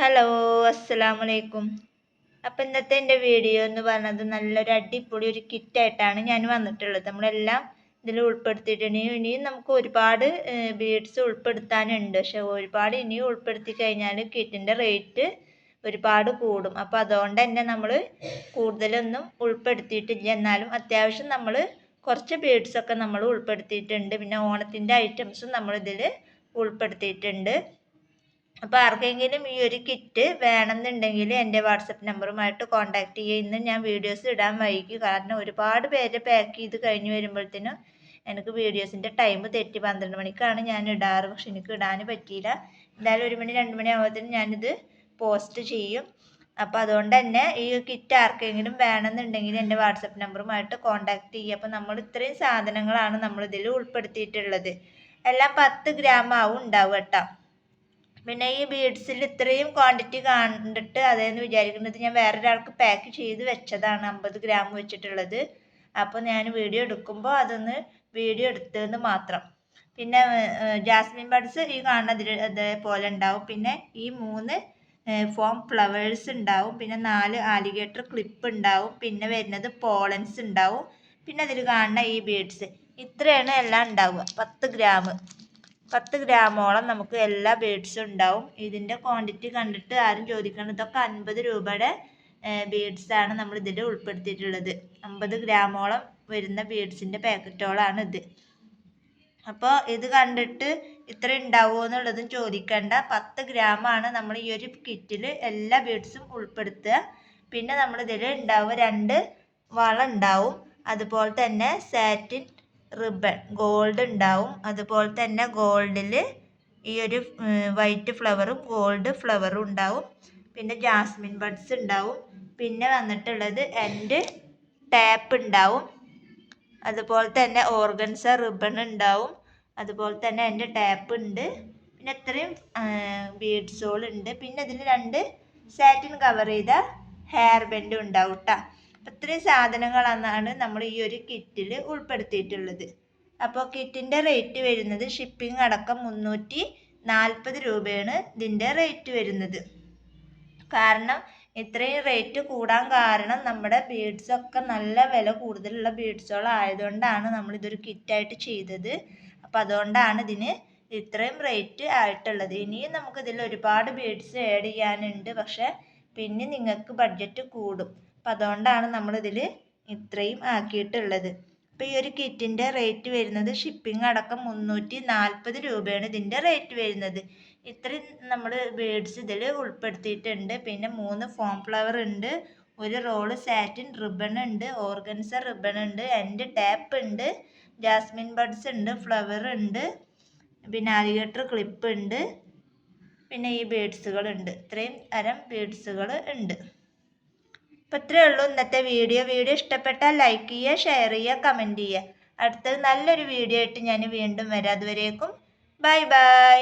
Hello അസ്സലാമലൈക്കും അപ്പം ഇന്നത്തെ എന്റെ വീഡിയോ എന്ന് പറഞ്ഞത് നല്ലൊരു അടിപൊളി ഒരു കിറ്റായിട്ടാണ് ഞാൻ വന്നിട്ടുള്ളത്. നമ്മളെല്ലാം ഇതിൽ ഉൾപ്പെടുത്തിയിട്ടുണ്ട്. ഇനിയും നമുക്ക് ഒരുപാട് ബീഡ്സ് ഉൾപ്പെടുത്താനുണ്ട്. പക്ഷെ ഒരുപാട് ഇനിയും ഉൾപ്പെടുത്തി കഴിഞ്ഞാൽ കിറ്റിന്റെ റേറ്റ് ഒരുപാട് കൂടും. അപ്പോൾ അതുകൊണ്ട് തന്നെ നമ്മൾ കൂടുതലൊന്നും ഉൾപ്പെടുത്തിയിട്ടില്ല. എന്നാലും അത്യാവശ്യം നമ്മൾ കുറച്ച് ബീഡ്സൊക്കെ നമ്മൾ ഉൾപ്പെടുത്തിയിട്ടുണ്ട്. പിന്നെ ഓണത്തിന്റെ ഐറ്റംസും നമ്മളിതിൽ ഉൾപ്പെടുത്തിയിട്ടുണ്ട്. അപ്പോൾ ആർക്കെങ്കിലും ഈ ഒരു കിറ്റ് വേണമെന്നുണ്ടെങ്കിൽ എന്റെ വാട്സപ്പ് നമ്പറുമായിട്ട് കോൺടാക്ട് ചെയ്യുക. ഇന്ന് ഞാൻ വീഡിയോസ് ഇടാൻ വൈകി. കാരണം ഒരുപാട് പേര് പാക്ക് ചെയ്ത് കഴിഞ്ഞ് വരുമ്പോഴത്തേനും എനിക്ക് വീഡിയോസിന്റെ ടൈം തെറ്റി പന്ത്രണ്ട് മണിക്കാണ് ഞാൻ ഇടാറ്. പക്ഷെ എനിക്ക് ഇടാൻ പറ്റിയില്ല. എന്തായാലും ഒരു മണി രണ്ട് മണി ആകുമ്പോഴത്തേനും ഞാനിത് പോസ്റ്റ് ചെയ്യും. അപ്പോൾ അതുകൊണ്ട് തന്നെ ഈ കിറ്റ് ആർക്കെങ്കിലും വേണമെന്നുണ്ടെങ്കിൽ എന്റെ വാട്സപ്പ് നമ്പറുമായിട്ട് കോൺടാക്ട് ചെയ്യുക. അപ്പോൾ നമ്മൾ ഇത്രയും സാധനങ്ങളാണ് നമ്മൾ ഇതിൽ ഉൾപ്പെടുത്തിയിട്ടുള്ളത്. എല്ലാം പത്ത് ഗ്രാം ആവും ഉണ്ടാവും കേട്ടോ. പിന്നെ ഈ ബീഡ്സിൽ ഇത്രയും ക്വാണ്ടിറ്റി കണ്ടിട്ട് അതെന്ന് വിചാരിക്കുന്നത് ഞാൻ വേറൊരാൾക്ക് പാക്ക് ചെയ്ത് വെച്ചതാണ് അമ്പത് ഗ്രാം വെച്ചിട്ടുള്ളത്. അപ്പോൾ ഞാൻ വീഡിയോ എടുക്കുമ്പോൾ അതൊന്ന് വീഡിയോ എടുത്തതെന്ന് മാത്രം. പിന്നെ ജാസ്മിൻ ബഡ്സ് ഈ കാണുന്ന അതേപോലെ ഉണ്ടാവും. പിന്നെ ഈ മൂന്ന് ഫോം ഫ്ലവേഴ്സ് ഉണ്ടാവും. പിന്നെ നാല് ആലിഗേറ്റർ ക്ലിപ്പ് ഉണ്ടാവും. പിന്നെ വരുന്നത് പോളൻസ് ഉണ്ടാവും. പിന്നെ അതിൽ കാണുന്ന ഈ ബീഡ്സ് ഇത്രയാണ് എല്ലാം ഉണ്ടാവുക. പത്ത് ഗ്രാം പത്ത് ഗ്രാമോളം നമുക്ക് എല്ലാ ബീഡ്സും ഉണ്ടാവും. ഇതിന്റെ ക്വാണ്ടിറ്റി കണ്ടിട്ട് ആരും ചോദിക്കണം ഇതൊക്കെ അൻപത് രൂപയുടെ ബീഡ്സാണ് നമ്മൾ ഇതിൽ ഉൾപ്പെടുത്തിയിട്ടുള്ളത്. അമ്പത് ഗ്രാമോളം വരുന്ന ബീഡ്സിന്റെ പാക്കറ്റോളാണ് ഇത്. അപ്പോൾ ഇത് കണ്ടിട്ട് ഇത്ര ഉണ്ടാവുമോ എന്നുള്ളതും ചോദിക്കേണ്ട. പത്ത് ഗ്രാമാണ് നമ്മൾ ഈ ഒരു കിറ്റിൽ എല്ലാ ബീഡ്സും ഉൾപ്പെടുത്തുക. പിന്നെ നമ്മൾ ഇതിൽ ഉണ്ടാവുക രണ്ട് വള ഉണ്ടാവും. അതുപോലെ തന്നെ സാറ്റിൻ റിബൺ ഗോൾഡ് ഉണ്ടാവും. അതുപോലെ തന്നെ ഗോൾഡിൽ ഈ ഒരു വൈറ്റ് ഫ്ലവറും ഗോൾഡ് ഫ്ലവറും ഉണ്ടാവും. പിന്നെ ജാസ്മിൻ ബഡ്സ് ഉണ്ടാവും. പിന്നെ വന്നിട്ടുള്ളത് എന്റെ ടാപ്പ് ഉണ്ടാവും. അതുപോലെ തന്നെ ഓർഗൻസ റിബൺ ഉണ്ടാവും. അതുപോലെ തന്നെ എന്റെ ടാപ്പ് ഉണ്ട്. പിന്നെ ഇത്രയും ഉണ്ട്. പിന്നെ ഇതിൽ രണ്ട് സാറ്റിൻ കവർ ചെയ്ത ഹെയർ ബെൻഡും ഉണ്ടാവും കേട്ടോ ഇത്രയും സാധനങ്ങളാണ് നമ്മൾ ഈ ഒരു കിറ്റിൽ ഉൾപ്പെടുത്തിയിട്ടുള്ളത്. അപ്പോൾ കിറ്റിന്റെ റേറ്റ് വരുന്നത് ഷിപ്പിംഗ് അടക്കം മുന്നൂറ്റി നാൽപ്പത് രൂപയാണ് ഇതിന്റെ റേറ്റ് വരുന്നത്. കാരണം ഇത്രയും റേറ്റ് കൂടാൻ കാരണം നമ്മുടെ ബീഡ്സൊക്കെ നല്ല വില കൂടുതലുള്ള ബീഡ്സുകളായതുകൊണ്ടാണ് നമ്മളിതൊരു കിറ്റായിട്ട് ചെയ്തത്. അപ്പോൾ അതുകൊണ്ടാണ് ഇതിന് ഇത്രയും റേറ്റ് ആയിട്ടുള്ളത്. ഇനിയും നമുക്കിതിൽ ഒരുപാട് ബീഡ്സ് ആഡ് ചെയ്യാനുണ്ട്. പക്ഷേ പിന്നെ നിങ്ങൾക്ക് ബഡ്ജറ്റ് കൂടും. അപ്പം അതുകൊണ്ടാണ് നമ്മളിതിൽ ഇത്രയും ആക്കിയിട്ടുള്ളത്. അപ്പോൾ ഈ ഒരു കിറ്റിന്റെ റേറ്റ് വരുന്നത് ഷിപ്പിംഗ് അടക്കം മുന്നൂറ്റി നാൽപ്പത് രൂപയാണ് ഇതിന്റെ റേറ്റ് വരുന്നത്. ഇത്രയും നമ്മൾ ബേഡ്സ് ഇതിൽ ഉൾപ്പെടുത്തിയിട്ടുണ്ട്. പിന്നെ മൂന്ന് ഫോം ഫ്ലവർ ഉണ്ട് ഒരു റോൾ സാറ്റിൻ റിബൺ ഉണ്ട് ഓർഗൻസ റിബൺ ഉണ്ട് എന്റെ ടാപ്പ് ഉണ്ട് ജാസ്മിൻ ബഡ്സ് ഉണ്ട് ഫ്ലവർ ഉണ്ട് പിന്നെ അലിഗേറ്റർ ക്ലിപ്പ് ഉണ്ട് പിന്നെ ഈ ബേഡ്സുകൾ ഉണ്ട്. ഇത്രയും തരം ബേഡ്സുകൾ ഉണ്ട്. അപ്പോൾ ഇത്രയേ ഉള്ളൂ. ഇന്നത്തെ വീഡിയോ. വീഡിയോ ഇഷ്ടപ്പെട്ടാൽ ലൈക്ക് ചെയ്യുക ഷെയർ ചെയ്യുക കമന്റ് ചെയ്യുക. അടുത്തത് നല്ലൊരു വീഡിയോ ആയിട്ട് ഞാൻ വീണ്ടും വരാം. അതുവരേക്കും ബൈ ബൈ